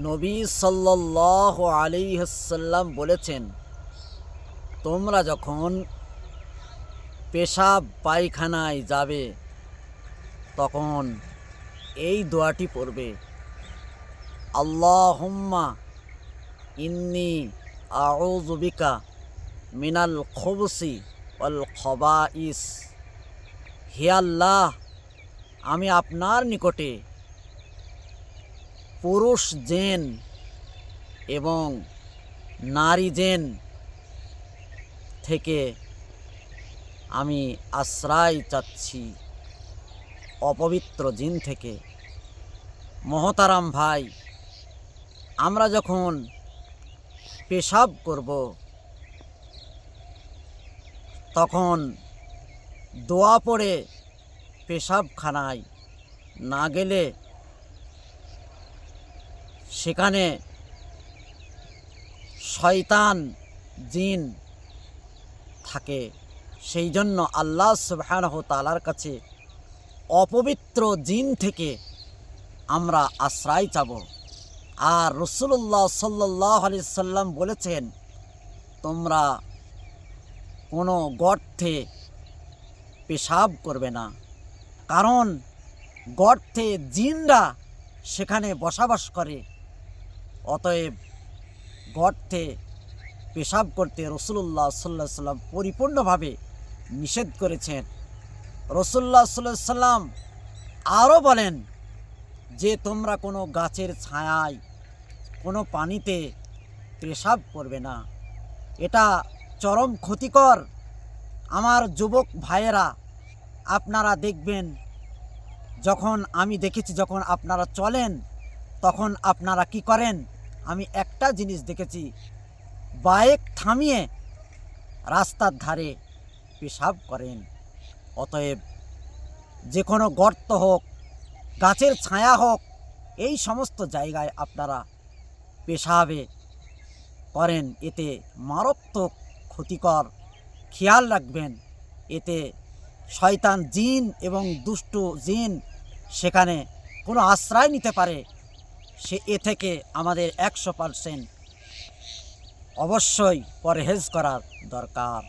নবী সাল্লাহ আলিহাসাল্লাম বলেছেন, তোমরা যখন পেশাব পায়খানায় যাবে, তখন এই দোয়াটি পড়বে, আল্লাহুম্মা ইন্নি আউজুবিকা মিনাল খবসি অল খবাইস। হে আল্লাহ, আমি আপনার নিকটে পুরুষ জেন এবং নারী জেন থেকে আমি আশ্রয় চাচ্ছি। অপবিত্র জিন থেকে। মহতারাম ভাই, আমরা যখন পেশাব করব, তখন দোয়া পড়ে পেশাবখানায় না গেলে সেখানে শয়তান, জিন থাকে। সেই জন্য আল্লাহ সুবহানাহু তালার কাছে অপবিত্র জিন থেকে আমরা আশ্রয় চাব। আর রসুল্লাহ সাল্লাহ আলি সাল্লাম বলেছেন, তোমরা কোনো গর্থে পেশাব করবে না। কারণ গর্থে জিনরা সেখানে বসবাস করে। অতএব গর্তে পেশাব করতে রসুল্লাহ সাল্লাহ সাল্লাম পরিপূর্ণভাবে নিষেধ করেছেন। রসুল্লাহ সাল্লাহ সাল্লাম আরও বলেন যে, তোমরা কোনো গাছের ছায়ায়, কোনো পানিতে পেশাব করবে না। এটা চরম ক্ষতিকর। আমার যুবক ভাইয়েরা, আপনারা দেখবেন, যখন আমি দেখেছি যখন আপনারা চলেন তখন আপনারা কি করেন? আমি একটা জিনিস দেখেছি। বাইক থামিয়ে রাস্তার ধারে পেশাব করেন। অতএব যে কোনো গর্ত হোক, গাছের ছায়া হোক, এই সমস্ত জায়গায় আপনারা পেশাবে করেন। এতে মারাত্মক ক্ষতিকর খেয়াল রাখবেন। এতে শয়তান জিন এবং দুষ্ট জিন সেখানে কোনো আশ্রয় নিতে পারে। সে এ থেকে আমাদের একশো পারসেন্ট অবশ্যই পরহেজ করার দরকার।